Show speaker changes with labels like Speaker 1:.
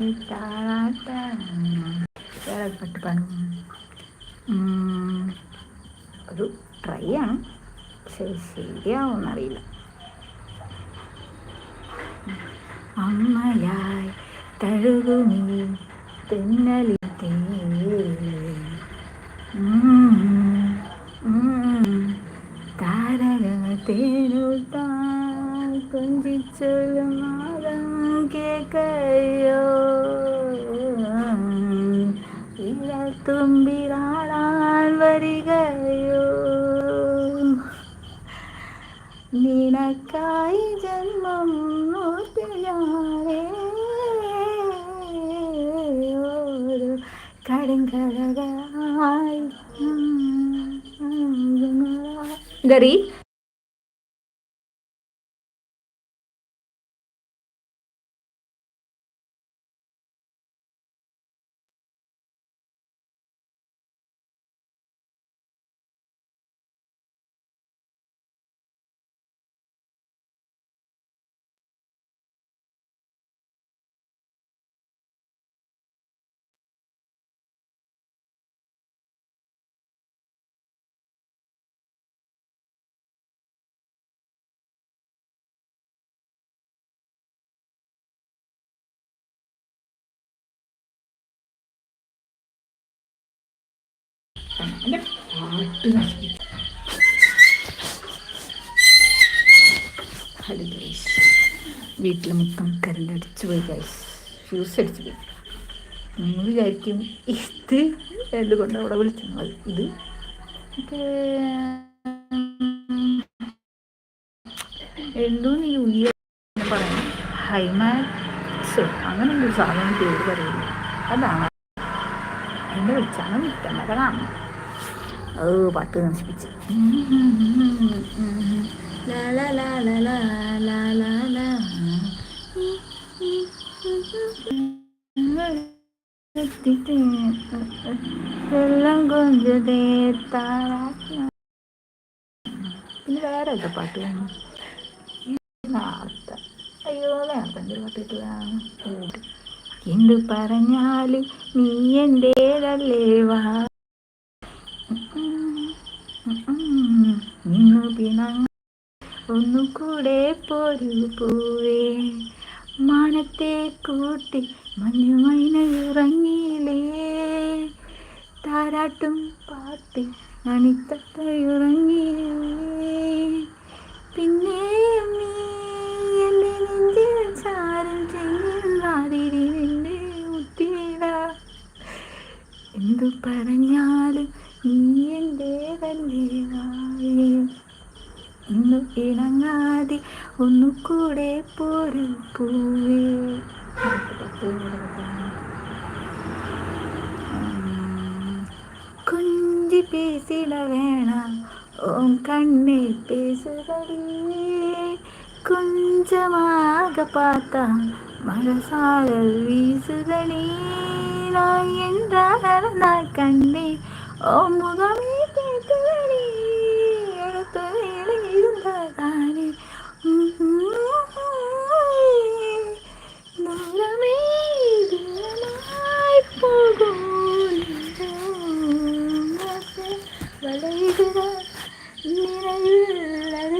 Speaker 1: വേറെ പാട്ട് പാടും ഒരു ട്രൈ ആണ് പക്ഷെ ശരിയാവുമെന്നറിയില്ല അമ്മയായി തഴുകുമീ തെന്നലി താരക തേനുത്താൻ കൊഞ്ചിച്ചൊല്ലും മാതം के कयो ഇല്ല തുമ്പിടാൻ വരികയോ? നിനക്കായി ജന്മം നൂറ്റിയാളേ ഒരു കടുംകടകളായി ഗറി എന്റെ പാട്ട് നശിപ്പിച്ചു ഹലോ ഗൈസ്. പോയി ഗൈസ്. ഫ്യൂസ് അടിച്ചു പോയി. നിങ്ങൾ വിചാരിക്കും ഇത് എന്തുകൊണ്ട് അവിടെ വിളിച്ചത്? ഇത്. എന്തോ നീ ഉയ്യ പറയാം ഹൈമാക്സ് അങ്ങനെ ഒരു സാധനം പേര് പറയുന്നു. അതാണ്. എന്നെ വിളിച്ചാണ് വിറ്റമകളാണ് അത് പാട്ട് നശിപ്പിച്ച് വെള്ളം കൊഞ്ചതേ താറാ പിന്നെ വേറെ എന്താ പാട്ട് വേണം നേർത്ത അയ്യോ നേർത്ത എന്തൊരു പാട്ട് കിട്ടുക എന്ത് പറഞ്ഞാലും നീ എന്റേതല്ലേ വാ നിന്നു പിണങ്ങ ഒന്നുകൂടെ പോരു പോവേ മാനത്തെ കൂട്ടി മഞ്ഞുമൈനയുറങ്ങിയില്ലേ. താരാട്ടും പാട്ടി പിന്നെ എന്തു പറഞ്ഞാലും നീ എന്റെ വല്യവായും ഒന്നും ഇണങ്ങാതെ ഒന്നു കൂടെ പോരു പോവേ. കുഞ്ചി പേസിട വേണ ഓ കണ്ണി പേശുകളേ കുഞ്ചമാക പാത്ത മഴസാരൽ വീസുകളേ நான் என்றால் நான் கண்டேன் ஓ முகமே கேட்குதடி எடுத்த வேலை இருந்ததானே தூரமே தூரமாய் போகும் வளைகிற நிலையில் அது